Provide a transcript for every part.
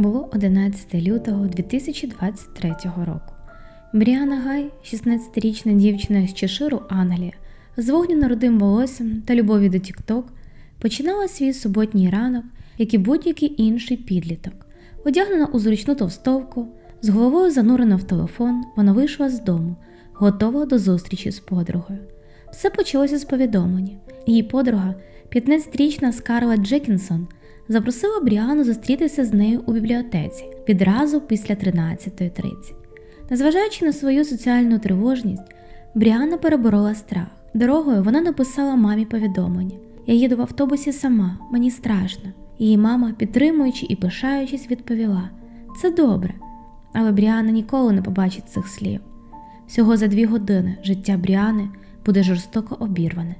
Було 11 лютого 2023 року. Бріана Гай, 16-річна дівчина з Чеширу, Англія, з вогняно-рудим волоссям та любові до Тік-Ток, починала свій суботній ранок, як і будь-який інший підліток. Одягнена у зручну товстовку, з головою занурена в телефон, вона вийшла з дому, готова до зустрічі з подругою. Все почалося з повідомлення. Її подруга, 15-річна Скарлетт Джекінсон, запросила Бріану зустрітися з нею у бібліотеці відразу після 13.30. Незважаючи на свою соціальну тривожність, Бріана переборола страх. Дорогою вона написала мамі повідомлення: Я їду в автобусі сама, мені страшно. Її мама, підтримуючи і пишаючись, відповіла: Це добре. Але Бріана ніколи не побачить цих слів. Всього за дві години життя Бріани буде жорстоко обірване.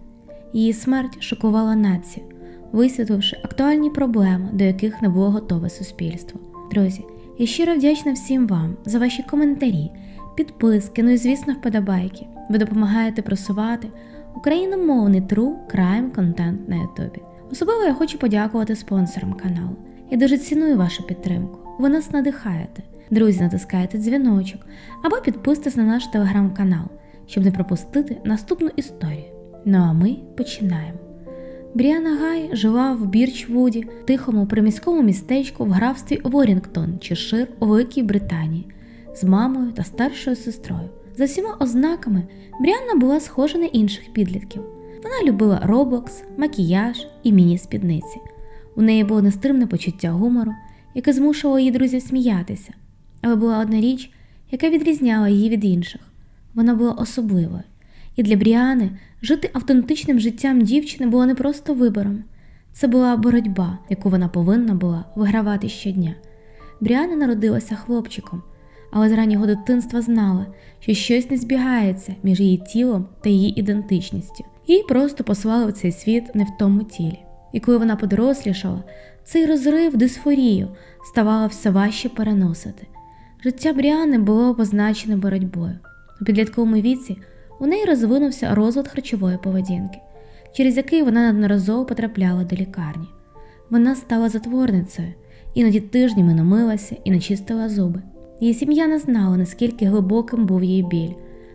Її смерть шокувала націю, висвітливши актуальні проблеми, до яких не було готове суспільство. Друзі, я щиро вдячна всім вам за ваші коментарі, підписки, ну і звісно, вподобайки. Ви допомагаєте просувати україномовний true crime контент на Ютубі. Особливо я хочу подякувати спонсорам каналу. Я дуже ціную вашу підтримку. Ви нас надихаєте. Друзі, натискайте дзвіночок або підписуйтесь на наш телеграм-канал, щоб не пропустити наступну історію. Ну а ми починаємо. Бріана Гай жила в Бірчвуді, тихому приміському містечку в графстві Ворінгтон чи Шир у Великій Британії з мамою та старшою сестрою. За всіма ознаками Бріанна була схожа на інших підлітків. Вона любила роблокс, макіяж і міні-спідниці. У неї було нестримне почуття гумору, яке змушувало її друзів сміятися. Але була одна річ, яка відрізняла її від інших. Вона була особливою. І для Бріани жити автентичним життям дівчини було не просто вибором, це була боротьба, яку вона повинна була вигравати щодня. Бріана народилася хлопчиком, але з раннього дитинства знала, що щось не збігається між її тілом та її ідентичністю. Її просто послали в цей світ не в тому тілі. І коли вона подорослішала, цей розрив дисфорію ставало все важче переносити. Життя Бріани було позначене боротьбою. У підлітковому віці у неї розвинувся розлад харчової поведінки, через який вона неодноразово потрапляла до лікарні. Вона стала затворницею, іноді тижнями намилася і не чистила зуби. Її сім'я не знала, наскільки глибоким був її біль,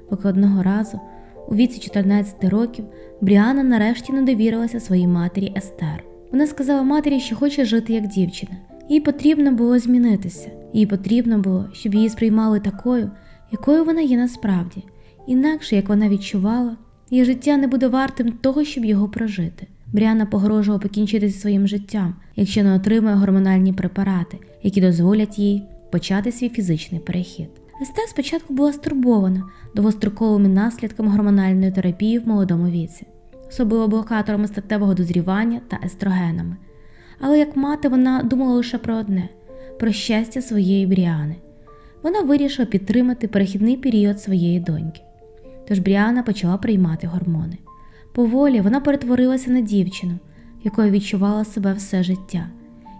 поки одного разу, у віці 14 років, Бріана нарешті не довірилася своїй матері Естер. Вона сказала матері, що хоче жити як дівчина. Їй потрібно було змінитися, їй потрібно було, щоб її сприймали такою, якою вона є насправді. Інакше, як вона відчувала, її життя не буде вартим того, щоб його прожити. Бріана погрожувала покінчити зі своїм життям, якщо не отримує гормональні препарати, які дозволять їй почати свій фізичний перехід. Естер спочатку була стурбована довгостроковими наслідками гормональної терапії в молодому віці, особливо блокаторами статевого дозрівання та естрогенами. Але як мати вона думала лише про одне про щастя своєї Бріани. Вона вирішила підтримати перехідний період своєї доньки. Тож Бріана почала приймати гормони. Поволі вона перетворилася на дівчину, якою відчувала себе все життя.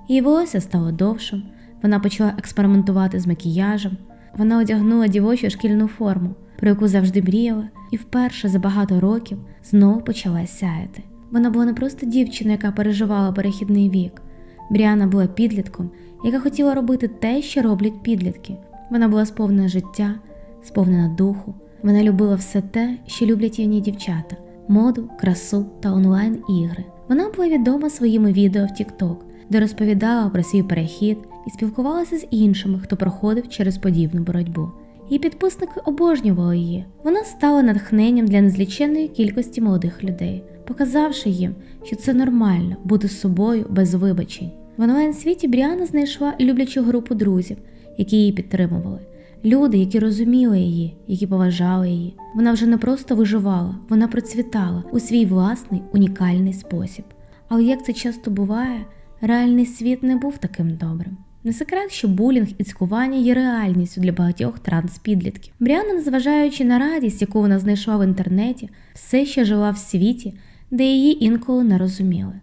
Її волосся стало довшим, вона почала експериментувати з макіяжем, вона одягнула дівочу шкільну форму, про яку завжди мріяла, і вперше за багато років знову почала сяяти. Вона була не просто дівчиною, яка переживала перехідний вік. Бріана була підлітком, яка хотіла робити те, що роблять підлітки. Вона була сповнена життя, сповнена духу. Вона любила все те, що люблять юні дівчата: моду, красу та онлайн-ігри. Вона була відома своїми відео в TikTok, де розповідала про свій перехід і спілкувалася з іншими, хто проходив через подібну боротьбу. Її підписники обожнювали її. Вона стала натхненням для незліченної кількості молодих людей, показавши їм, що це нормально бути собою без вибачень. В онлайн світі Бріана знайшла люблячу групу друзів, які її підтримували. Люди, які розуміли її, які поважали її. Вона вже не просто виживала, вона процвітала у свій власний унікальний спосіб. Але як це часто буває, реальний світ не був таким добрим. Не секрет, що булінг і цькування є реальністю для багатьох транспідлітків. Бріана, незважаючи на радість, яку вона знайшла в інтернеті, все ще жила в світі, де її інколи не розуміли.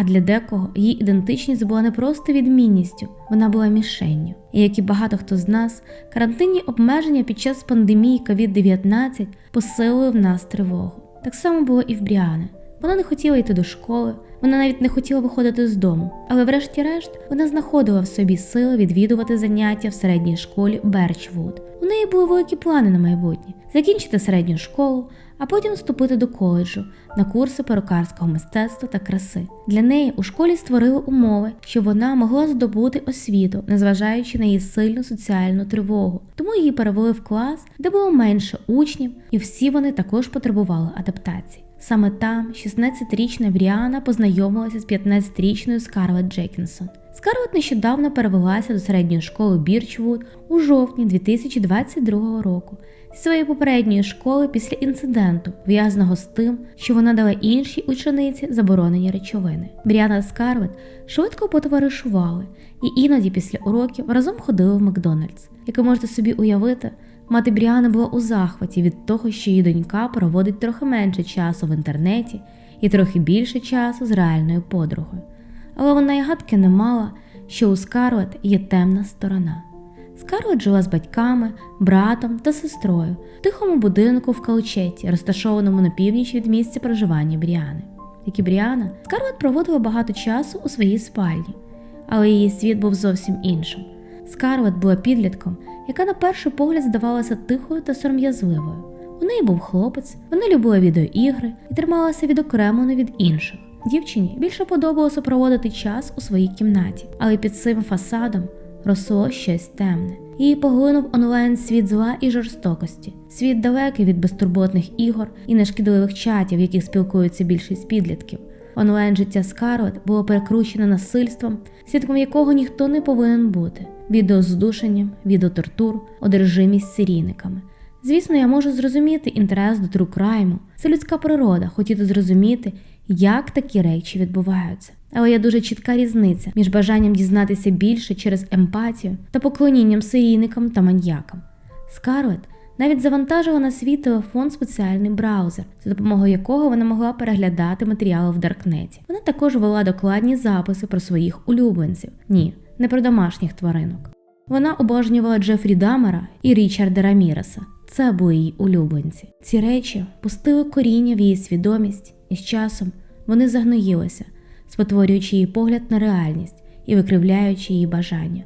А для декого її ідентичність була не просто відмінністю, вона була мішенню. І як і багато хто з нас, карантинні обмеження під час пандемії COVID-19 посилили в нас тривогу. Так само було і в Бріани. Вона не хотіла йти до школи, вона навіть не хотіла виходити з дому, але врешті-решт вона знаходила в собі сили відвідувати заняття в середній школі Берчвуд. У неї були великі плани на майбутнє закінчити середню школу, а потім вступити до коледжу на курси перукарського мистецтва та краси. Для неї у школі створили умови, щоб вона могла здобути освіту, незважаючи на її сильну соціальну тривогу. Тому її перевели в клас, де було менше учнів, і всі вони також потребували адаптації. Саме там 16-річна Бріана познайомилася з 15-річною Скарлетт Джекінсон. Скарлетт нещодавно перевелася до середньої школи Бірчвуд у жовтні 2022 року своєї попередньої школи після інциденту, пов'язаного з тим, що вона дала іншій учениці заборонені речовини. Бріана та Скарлетт швидко потоваришували і іноді після уроків разом ходили в Макдональдс. Як ви можете собі уявити, мати Бріани була у захваті від того, що її донька проводить трохи менше часу в інтернеті і трохи більше часу з реальною подругою. Але вона й гадки не мала, що у Скарлетт є темна сторона. Скарлетт жила з батьками, братом та сестрою в тихому будинку в Калчеті, розташованому на північ від місця проживання Бріани. Як і Бріана, Скарлетт проводила багато часу у своїй спальні, але її світ був зовсім іншим. Скарлетт була підлітком, яка на перший погляд здавалася тихою та сором'язливою. У неї був хлопець, вона любила відеоігри і трималася відокремлено від інших. Дівчині більше подобалося проводити час у своїй кімнаті, але під цим фасадом росло щось темне. Її поглинув онлайн світ зла і жорстокості, світ далекий від безтурботних ігор і нешкідливих чатів, в яких спілкуються більшість підлітків. Онлайн життя Скарлетт було перекручене насильством, свідком якого ніхто не повинен бути: відеоздушенням, відеотортур, одержимість серійниками. Звісно, я можу зрозуміти інтерес до трукрайму. Це людська природа, хотіти зрозуміти, як такі речі відбуваються. Але є дуже чітка різниця між бажанням дізнатися більше через емпатію та поклонінням серійникам та маньякам. Скарлетт навіть завантажила на свій телефон спеціальний браузер, за допомогою якого вона могла переглядати матеріали в Даркнеті. Вона також вела докладні записи про своїх улюбленців. Ні, не про домашніх тваринок. Вона обожнювала Джефрі Дамера і Річарда Раміреса. Це були її улюбленці. Ці речі пустили коріння в її свідомість, і з часом вони загноїлися, спотворюючи її погляд на реальність і викривляючи її бажання.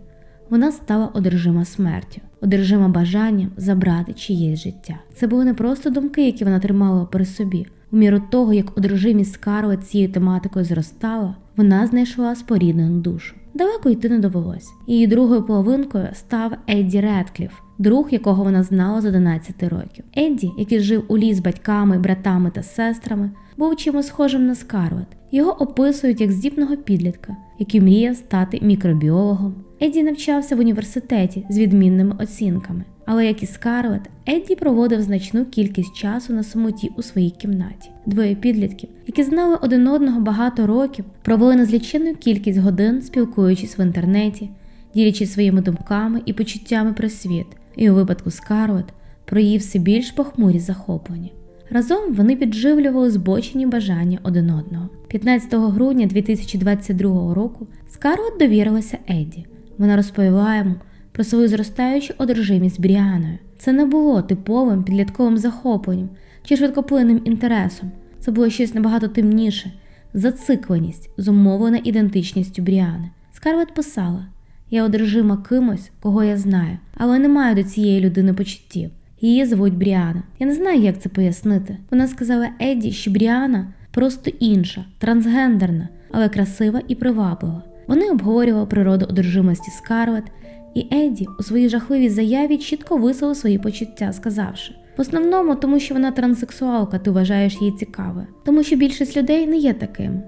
Вона стала одержима смертю, одержима бажанням забрати чиєсь життя. Це були не просто думки, які вона тримала при собі. У міру того, як одружимість Скарлетт цією тематикою зростала, вона знайшла споріднену душу. Далеко йти не довелось. Її другою половинкою став Едді Редкліф, друг, якого вона знала з 11 років. Едді, який жив у ліс з батьками, братами та сестрами, був чимось схожим на Скарлетт. Його описують як здібного підлітка, який мріяв стати мікробіологом. Едді навчався в університеті з відмінними оцінками. Але як і Скарлетт, Едді проводив значну кількість часу на самоті у своїй кімнаті. Двоє підлітків, які знали один одного багато років, провели незліченну кількість годин, спілкуючись в інтернеті, ділячись своїми думками і почуттями про світ, і у випадку Скарлетт про її все більш похмурі захоплення. Разом вони підживлювали збочені бажання один одного. 15 грудня 2022 року Скарлетт довірилася Едді. Вона розповіла йому про свою зростаючу одружимість з Бріаною. Це не було типовим підлітковим захопленням чи швидкоплинним інтересом. Це було щось набагато темніше, зацикленість, зумовлена ідентичністю Бріани. Скарлетт писала: Я одержима кимось, кого я знаю, але не маю до цієї людини почуттів. Її звуть Бріана. Я не знаю, як це пояснити. Вона сказала Едді, що Бріана просто інша, трансгендерна, але красива і приваблива. Вони обговорювали природу одержимості Скарлетт, і Едді у своїй жахливій заяві чітко висловив свої почуття, сказавши: в основному, тому що вона транссексуалка, ти вважаєш її цікавою, тому що більшість людей не є таким.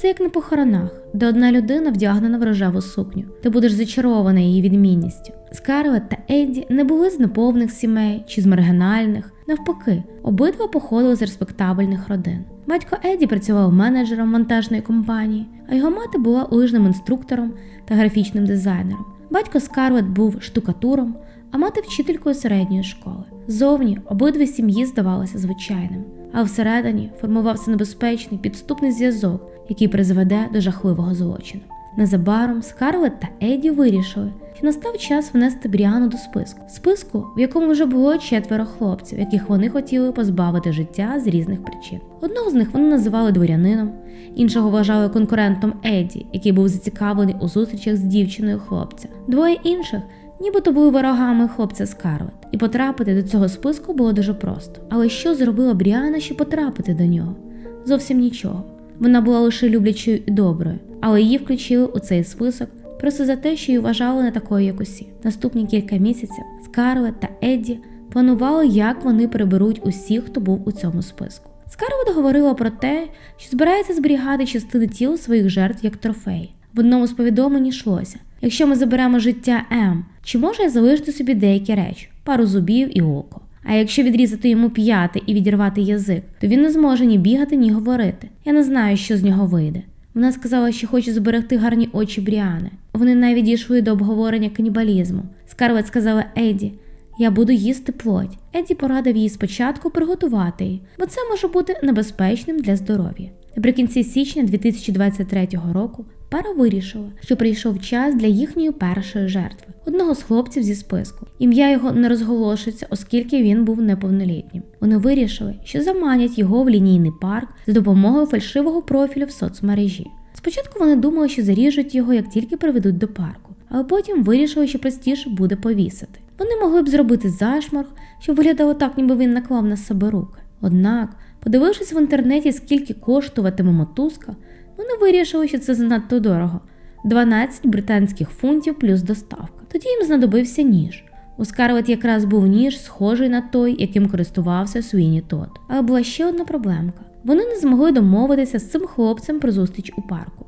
Це як на похоронах, де одна людина вдягнена в рожеву сукню. Ти будеш зачарована її відмінністю. Скарлетт та Едді не були з неповних сімей чи з маргінальних. Навпаки, обидва походили з респектабельних родин. Батько Едді працював менеджером вантажної компанії, а його мати була лижним інструктором та графічним дизайнером. Батько Скарлетт був штукатуром, а мати вчителькою середньої школи. Зовні обидві сім'ї здавалися звичайним, а всередині формувався небезпечний підступний зв'язок, який призведе до жахливого злочину. Незабаром Скарлетт та Еді вирішили, що настав час внести Бріану до списку. Списку, в якому вже було четверо хлопців, яких вони хотіли позбавити життя з різних причин. Одного з них вони називали дворянином, іншого вважали конкурентом Еді, який був зацікавлений у зустрічах з дівчиною хлопця. Двоє інших нібито були ворогами хлопця Скарлетт. І потрапити до цього списку було дуже просто. Але що зробила Бріана, щоб потрапити до нього? Зовсім нічого. Вона була лише люблячою і доброю, але її включили у цей список просто за те, що її вважали не такою, як усі. Наступні кілька місяців Скарлетт та Едді планували, як вони приберуть усіх, хто був у цьому списку. Скарлетт говорила про те, що збирається зберігати частини тіл своїх жертв як трофей. В одному з повідомлень йшлося: якщо ми заберемо життя М, чи може я залишити собі деякі речі, пару зубів і око? А якщо відрізати йому п'яти і відірвати язик, то він не зможе ні бігати, ні говорити. Я не знаю, що з нього вийде. Вона сказала, що хоче зберегти гарні очі Бріани. Вони навіть дійшли до обговорення канібалізму. Скарлет сказала Еді, я буду їсти плоть. Еді порадив їй спочатку приготувати її, бо це може бути небезпечним для здоров'я. Наприкінці січня 2023 року пара вирішила, що прийшов час для їхньої першої жертви, одного з хлопців зі списку. Ім'я його не розголошується, оскільки він був неповнолітнім. Вони вирішили, що заманять його в лінійний парк з допомогою фальшивого профілю в соцмережі. Спочатку вони думали, що заріжуть його, як тільки приведуть до парку, але потім вирішили, що простіше буде повісити. Вони могли б зробити зашморг, щоб виглядало так, ніби він наклав на себе руки. Однак, подивившись в інтернеті, скільки коштуватиме мотузка, вони вирішили, що це занадто дорого 12 британських фунтів плюс доставка. Тоді їм знадобився ніж. У Скарлет якраз був ніж, схожий на той, яким користувався Суїні Тот. Але була ще одна проблемка. Вони не змогли домовитися з цим хлопцем про зустріч у парку.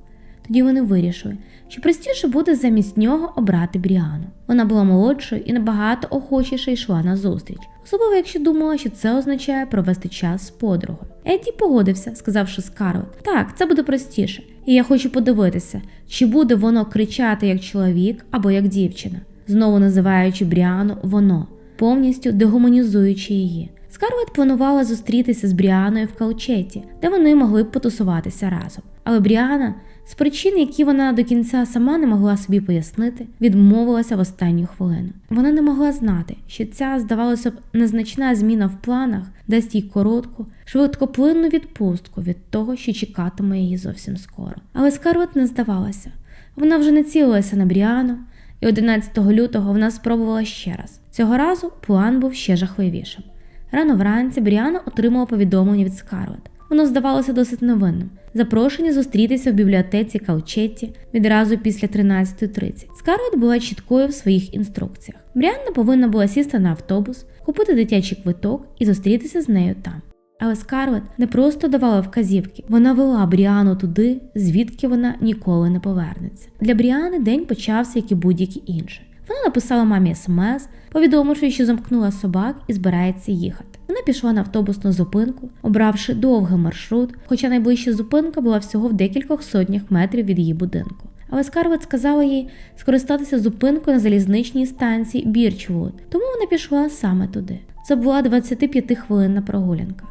Тоді вони вирішили, що простіше буде замість нього обрати Бріану. Вона була молодшою і набагато охочіше йшла на зустріч, особливо якщо думала, що це означає провести час з подругою. Едді погодився, сказавши Скарлет, так, це буде простіше, і я хочу подивитися, чи буде воно кричати як чоловік або як дівчина, знову називаючи Бріану воно, повністю дегуманізуючи її. Скарлет планувала зустрітися з Бріаною в Калчеті, де вони могли б потусуватися разом. Але Бріана, з причин, які вона до кінця сама не могла собі пояснити, відмовилася в останню хвилину. Вона не могла знати, що ця, здавалося б, незначна зміна в планах дасть їй коротку, швидкоплинну відпустку від того, що чекатиме її зовсім скоро. Але Скарлет не здавалася. Вона вже не цілилася на Бріану, і 11 лютого вона спробувала ще раз. Цього разу план був ще жахливішим. Рано вранці Бріана отримала повідомлення від Скарлет. Воно здавалося досить невинним. Запрошення зустрітися в бібліотеці Калчетті відразу після 13.30. Скарлет була чіткою в своїх інструкціях. Бріанна повинна була сісти на автобус, купити дитячий квиток і зустрітися з нею там. Але Скарлет не просто давала вказівки, вона вела Бріану туди, звідки вона ніколи не повернеться. Для Бріани день почався, як і будь-який інший. Вона написала мамі смс, повідомивши, що замкнула собак і збирається їхати. Вона пішла на автобусну зупинку, обравши довгий маршрут, хоча найближча зупинка була всього в декількох сотнях метрів від її будинку. Але Скарлет сказала їй скористатися зупинкою на залізничній станції Бірчвуд, тому вона пішла саме туди. Це була 25 хвилинна прогулянка.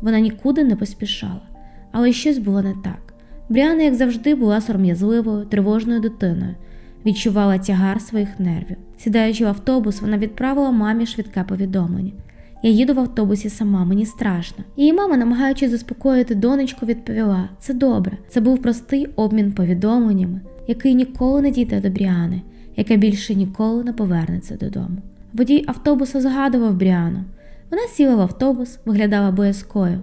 Вона нікуди не поспішала, але щось було не так. Бріана, як завжди, була сором'язливою, тривожною дитиною, відчувала тягар своїх нервів. Сідаючи в автобус, вона відправила мамі швидке повідомлення. Я їду в автобусі сама, мені страшно. Її мама, намагаючись заспокоїти донечку, відповіла: це добре. Це був простий обмін повідомленнями, який ніколи не дійде до Бріани, яка більше ніколи не повернеться додому. Водій автобуса згадував Бріану. Вона сіла в автобус, виглядала боязкою.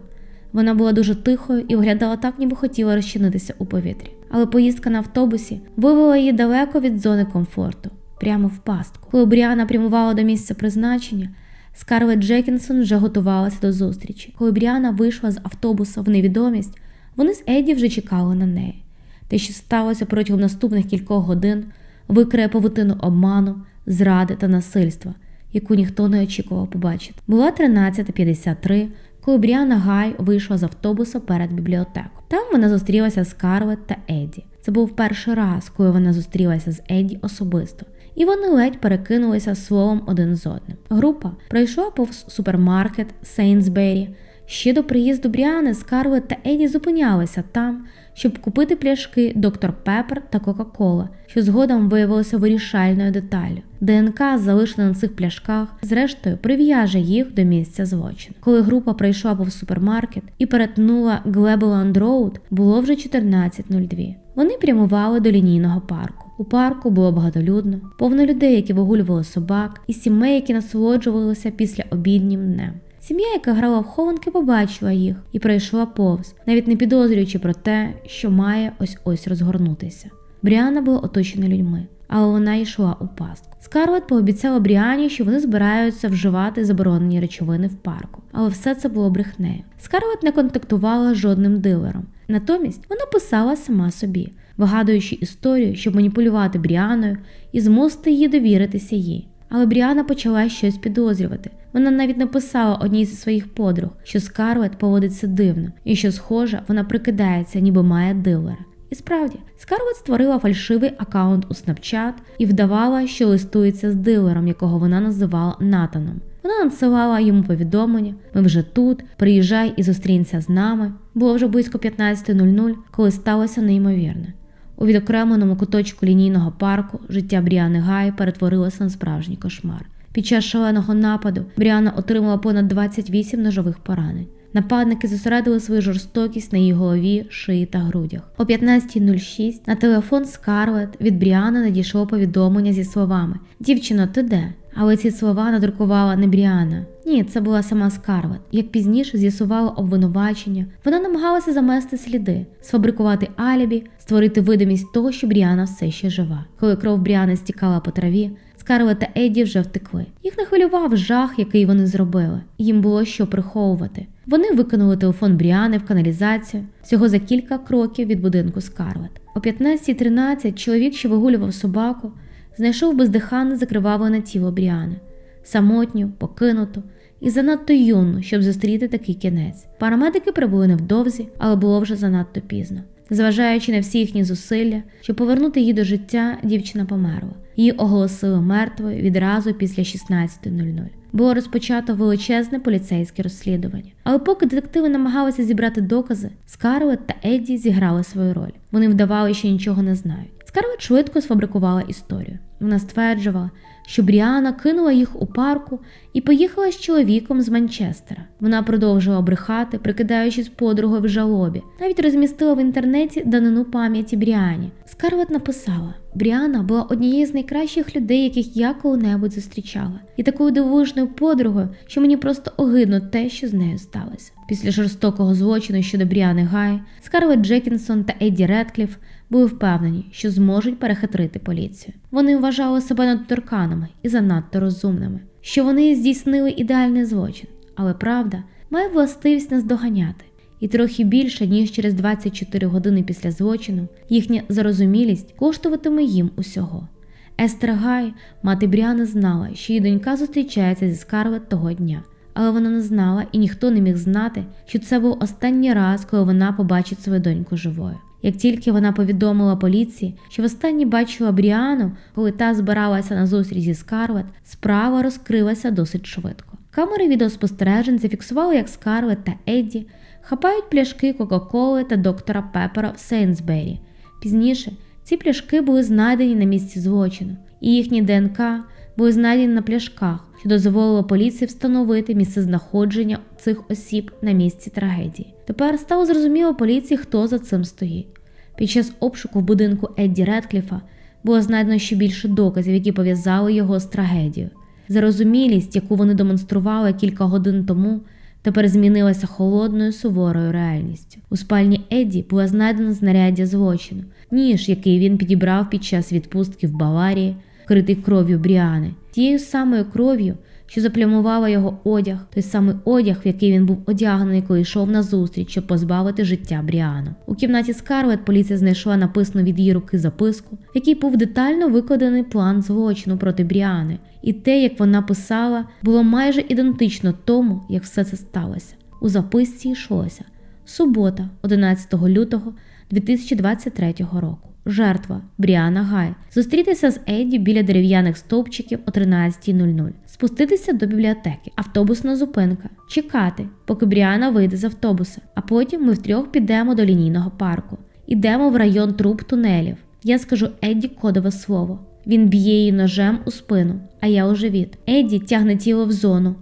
Вона була дуже тихою і виглядала так, ніби хотіла розчинитися у повітрі. Але поїздка на автобусі вивела її далеко від зони комфорту, прямо в пастку. Коли Бріана прямувала до місця призначення, Скарлет Джекінсон вже готувалася до зустрічі. Коли Бріана вийшла з автобуса в невідомість, вони з Еді вже чекали на неї. Те, що сталося протягом наступних кількох годин, викриє павутину обману, зради та насильства, яку ніхто не очікував побачити. Була 13.53, коли Бріана Гай вийшла з автобуса перед бібліотекою. Там вона зустрілася з Скарлет та Еді. Це був перший раз, коли вона зустрілася з Еді особисто і вони ледь перекинулися словом один з одним. Група пройшла повз супермаркет Сейнсбері, Ще до приїзду Бріани Скарлетт та Еді зупинялися там, щоб купити пляшки доктор Пеппер та Кока-Кола, що згодом виявилося вирішальною деталлю. ДНК, залишена на цих пляшках, зрештою прив'яже їх до місця злочину. Коли група прийшла повз супермаркет і перетнула Глебеланд Роуд, було вже 14.02. Вони прямували до лінійного парку. У парку було багатолюдно, повно людей, які вигулювали собак, і сімей, які насолоджувалися після обіднім днем. Сім'я, яка грала в хованки, побачила їх і пройшла повз, навіть не підозрюючи про те, що має ось ось розгорнутися. Бріана була оточена людьми, але вона йшла у пастку. Скарлетт пообіцяла Бріані, що вони збираються вживати заборонені речовини в парку, але все це було брехнею. Скарлетт не контактувала з жодним дилером. Натомість вона писала сама собі, вигадуючи історію, щоб маніпулювати Бріаною і змусити її довіритися їй. Але Бріана почала щось підозрювати. Вона навіть написала одній зі своїх подруг, що Скарлетт поводиться дивно, і що, схоже, вона прикидається, ніби має дилера. І справді, Скарлетт створила фальшивий аккаунт у Snapchat і вдавала, що листується з дилером, якого вона називала Натаном. Вона надсилала йому повідомлення: ми вже тут, приїжджай і зустрінься з нами. Було вже близько 15.00, коли сталося неймовірне. У відокремленому куточку лінійного парку життя Бріани Гай перетворилося на справжній кошмар. Під час шаленого нападу Бріана отримала понад 28 ножових поранень. Нападники зосередили свою жорстокість на її голові, шиї та грудях. О 15.06 на телефон Скарлет від Бріани надійшло повідомлення зі словами Дівчино, ти де? Але ці слова надрукувала не Бріана. Ні, це була сама Скарлет. Як пізніше з'ясувала обвинувачення, вона намагалася замести сліди, сфабрикувати алібі, створити видимість того, що Бріана все ще жива. Коли кров Бріани стікала по траві, Скарлет та Еді вже втекли. Їх не хвилював жах, який вони зробили. Їм було що приховувати. Вони викинули телефон Бріани в каналізацію всього за кілька кроків від будинку Скарлет. О 15.13 чоловік, що вигулював собаку, знайшов бездиханне закривавлене тіло Бріани, самотню, покинуту і занадто юну, щоб зустріти такий кінець. Парамедики прибули невдовзі, але було вже занадто пізно. Зважаючи на всі їхні зусилля, щоб повернути її до життя, дівчина померла. Її оголосили мертвою відразу після 16.00. Було розпочато величезне поліцейське розслідування. Але поки детективи намагалися зібрати докази, Скарлетт та Едді зіграли свою роль. Вони вдавали, що нічого не знають. Скарлетт швидко сфабрикувала історію. Вона стверджувала, що Бріана кинула їх у парку і поїхала з чоловіком з Манчестера. Вона продовжила брехати, прикидаючись подругою в жалобі. Навіть розмістила в інтернеті данину пам'яті Бріані. Скарлетт написала: Бріана була однією з найкращих людей, яких я коли-небудь зустрічала, і такою дивовижною подругою, що мені просто огидно те, що з нею сталося. Після жорстокого злочину щодо Бріани Гай, Скарлетт Джекінсон та Едді Редкліф були впевнені, що зможуть перехитрити поліцію. Вони вважали себе недоторканими і занадто розумними, що вони здійснили ідеальний злочин, але правда має властивість наздоганяти. І трохи більше ніж через 24 години після злочину їхня зарозумілість коштуватиме їм усього. Естер Гай, мати Бріани, знала, що її донька зустрічається зі Скарлет того дня, але вона не знала і ніхто не міг знати, що це був останній раз, коли вона побачить свою доньку живою. Як тільки вона повідомила поліції, що востаннє бачила Бріану, коли та збиралася на зустріч зі Скарлет, справа розкрилася досить швидко. Камери відеоспостережень зафіксували, як Скарлет та Едді хапають пляшки Кока-Коли та доктора Пепера в Сейнсбері. Пізніше ці пляшки були знайдені на місці злочину, і їхні ДНК були знайдені на пляшках, що дозволило поліції встановити місце знаходження цих осіб на місці трагедії. Тепер стало зрозуміло поліції, хто за цим стоїть. Під час обшуку в будинку Едді Редкліфа було знайдено ще більше доказів, які пов'язали його з трагедією. Зарозумілість, яку вони демонстрували кілька годин тому, тепер змінилася холодною суворою реальністю. У спальні Едді була знайдена знаряддя злочину, ніж, який він підібрав під час відпустки в Баварії, критий кров'ю Бріани, тією самою кров'ю, що заплямувала його одяг, той самий одяг, в який він був одягнений, коли йшов на зустріч, щоб позбавити життя Бріану. У кімнаті Скарлет поліція знайшла написану від її руки записку, в якій був детально викладений план злочину проти Бріани, і те, як вона писала, було майже ідентично тому, як все це сталося. У записці йшлося субота, 11 лютого 2023 року. Жертва Бріана Гай. Зустрітися з Едді біля дерев'яних стовпчиків о 13.00. Спуститися до бібліотеки, автобусна зупинка, чекати, поки Бріана вийде з автобуса. А потім ми втрьох підемо до лінійного парку. Ідемо в район труб тунелів. Я скажу Едді кодове слово. Він б'є її ножем у спину, а я у живіт. Едді тягне тіло в зону.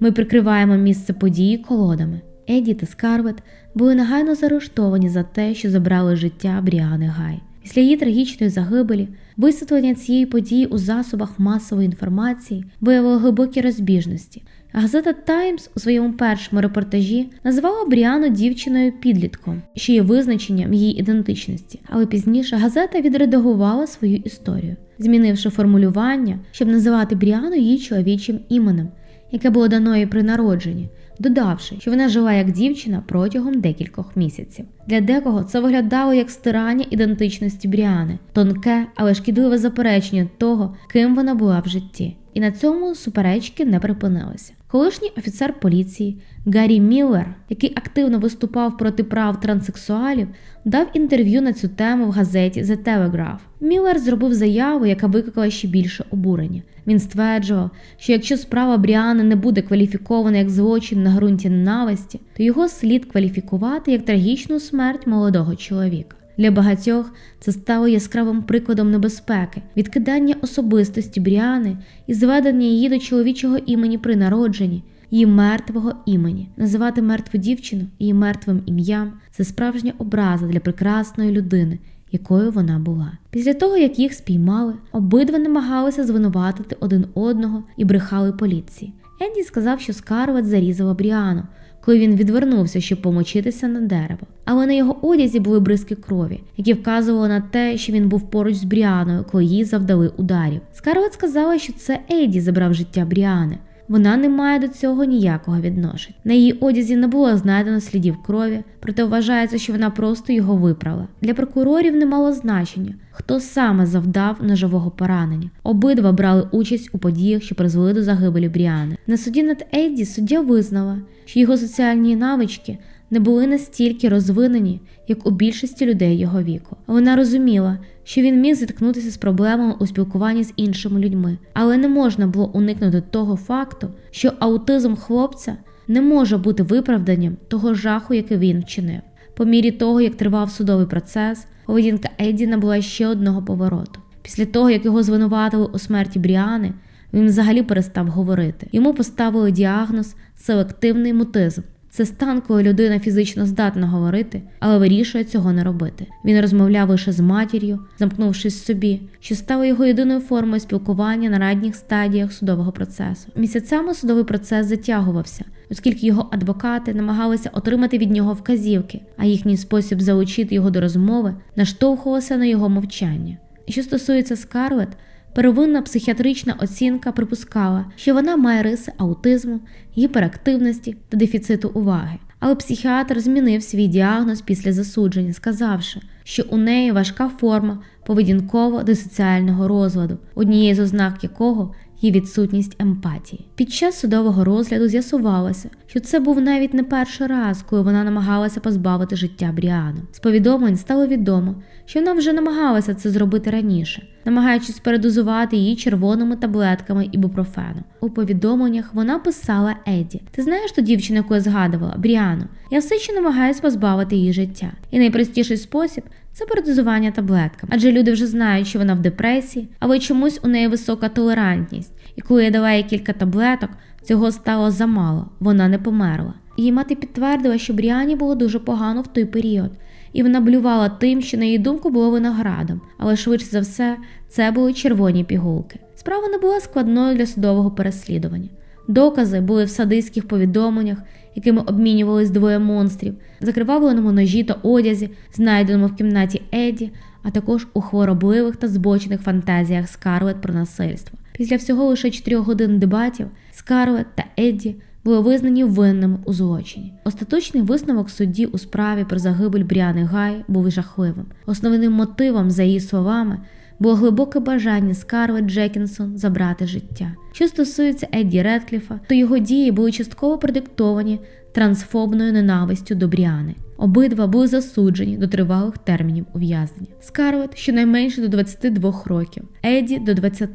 Ми прикриваємо місце події колодами. Едді та Скарвет були негайно заарештовані за те, що забрали життя Бріани Гай. Після її трагічної загибелі висвітлення цієї події у засобах масової інформації виявило глибокі розбіжності. Газета Таймс у своєму першому репортажі називала Бріану дівчиною підлітком, що є визначенням її ідентичності, але пізніше газета відредагувала свою історію, змінивши формулювання, щоб називати Бріану її чоловічим іменем, яке було дано їй при народженні, додавши, що вона жила як дівчина протягом декількох місяців. Для декого це виглядало як стирання ідентичності Бріани, тонке, але шкідливе заперечення того, ким вона була в житті. І на цьому суперечки не припинилися. Колишній офіцер поліції Гаррі Міллер, який активно виступав проти прав транссексуалів, дав інтерв'ю на цю тему в газеті The Telegraph. Міллер зробив заяву, яка викликала ще більше обурення. Він стверджував, що якщо справа Бріани не буде кваліфікована як злочин на ґрунті ненависті, то його слід кваліфікувати як трагічну смерть молодого чоловіка. Для багатьох це стало яскравим прикладом небезпеки, відкидання особистості Бріани і зведення її до чоловічого імені при народженні, її мертвого імені. Називати мертву дівчину її мертвим ім'ям це справжня образа для прекрасної людини, якою вона була. Після того, як їх спіймали, обидва намагалися звинуватити один одного і брехали поліції. Енді сказав, що Скарлет зарізала Бріану, коли він відвернувся, щоб помочитися на дерево. Але на його одязі були бризки крові, які вказували на те, що він був поруч з Бріаною, коли їй завдали ударів. Скарлет сказала, що це Еді забрав життя Бріани. Вона не має до цього ніякого відношення. На її одязі не було знайдено слідів крові, проте вважається, що вона просто його виправила. Для прокурорів не мало значення, хто саме завдав ножового поранення. Обидва брали участь у подіях, що призвели до загибелі Бріани. На суді над Едді суддя визнала, що його соціальні навички не були настільки розвинені, як у більшості людей його віку. Вона розуміла, що він міг зіткнутися з проблемами у спілкуванні з іншими людьми, але не можна було уникнути того факту, що аутизм хлопця не може бути виправданням того жаху, який він вчинив. По мірі того, як тривав судовий процес, поведінка Едді набула ще одного повороту. Після того, як його звинуватили у смерті Бріани, він взагалі перестав говорити. Йому поставили діагноз селективний мутизм. Це стан, коли людина фізично здатна говорити, але вирішує цього не робити. Він розмовляв лише з матір'ю, замкнувшись собі, що стало його єдиною формою спілкування на ранніх стадіях судового процесу. Місяцями судовий процес затягувався, оскільки його адвокати намагалися отримати від нього вказівки, а їхній спосіб залучити його до розмови наштовхувався на його мовчання. Що стосується Скарлет, Первинна психіатрична оцінка припускала, що вона має риси аутизму, гіперактивності та дефіциту уваги. Але психіатр змінив свій діагноз після засудження, сказавши, що у неї важка форма поведінково-дисоціального розладу, однією з ознак якого є відсутність емпатії. Під час судового розгляду з'ясувалося, що це був навіть не перший раз, коли вона намагалася позбавити життя Бріану. З повідомлень стало відомо, що вона вже намагалася це зробити раніше, намагаючись передозувати її червоними таблетками ібупрофену. У повідомленнях вона писала Еді: Ти знаєш ту дівчину, яку я згадувала, Бріану? Я все ще намагаюся позбавити її життя. І найпростіший спосіб це передозування таблетками, адже люди вже знають, що вона в депресії, але чомусь у неї висока толерантність. І коли я дала їй кілька таблеток, цього стало замало, вона не померла. Її мати підтвердила, що Бріані було дуже погано в той період, і вона блювала тим, що на її думку було виноградом, але швидше за все це були червоні пігулки. Справа не була складною для судового переслідування. Докази були в садистських повідомленнях, якими обмінювались двоє монстрів, закривавленому ножі та одязі, знайденому в кімнаті Еді, а також у хворобливих та збочених фантазіях Скарлет про насильство. Після всього лише чотирьох годин дебатів Скарлет та Едді були визнані винними у злочині. Остаточний висновок судді у справі про загибель Бріани Гай був жахливим. Основним мотивом, за її словами, було глибоке бажання Скарлет Джекінсон забрати життя. Що стосується Едді Редкліфа, то його дії були частково продиктовані трансфобною ненавистю до Бріани. Обидва були засуджені до тривалих термінів ув'язнення. Скарлет щонайменше до 22 років, Еді до 20.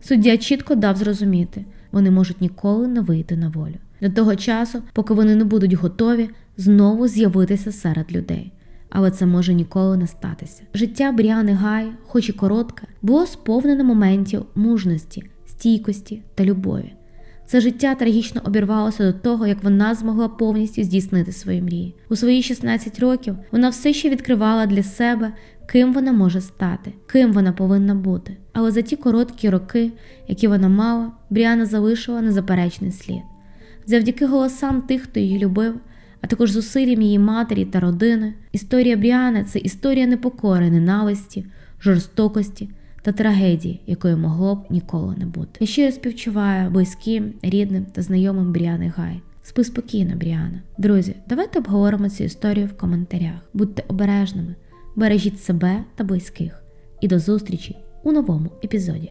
Суддя чітко дав зрозуміти, вони можуть ніколи не вийти на волю. До того часу, поки вони не будуть готові знову з'явитися серед людей. Але це може ніколи не статися. Життя Бріани Гай, хоч і коротке, було сповнене моментів мужності, стійкості та любові. Це життя трагічно обірвалося до того, як вона змогла повністю здійснити свої мрії. У свої 16 років вона все ще відкривала для себе, ким вона може стати, ким вона повинна бути. Але за ті короткі роки, які вона мала, Бріана залишила незаперечний слід. Завдяки голосам тих, хто її любив, а також зусиллям її матері та родини, історія Бріани це історія непокори, ненависті, жорстокості та трагедії, якої могло б ніколи не бути. Я щиро співчуваю близьким, рідним та знайомим Бріани Гай. Спи спокійно, Бріана. Друзі, давайте обговоримо цю історію в коментарях. Будьте обережними, бережіть себе та близьких. І до зустрічі у новому епізоді.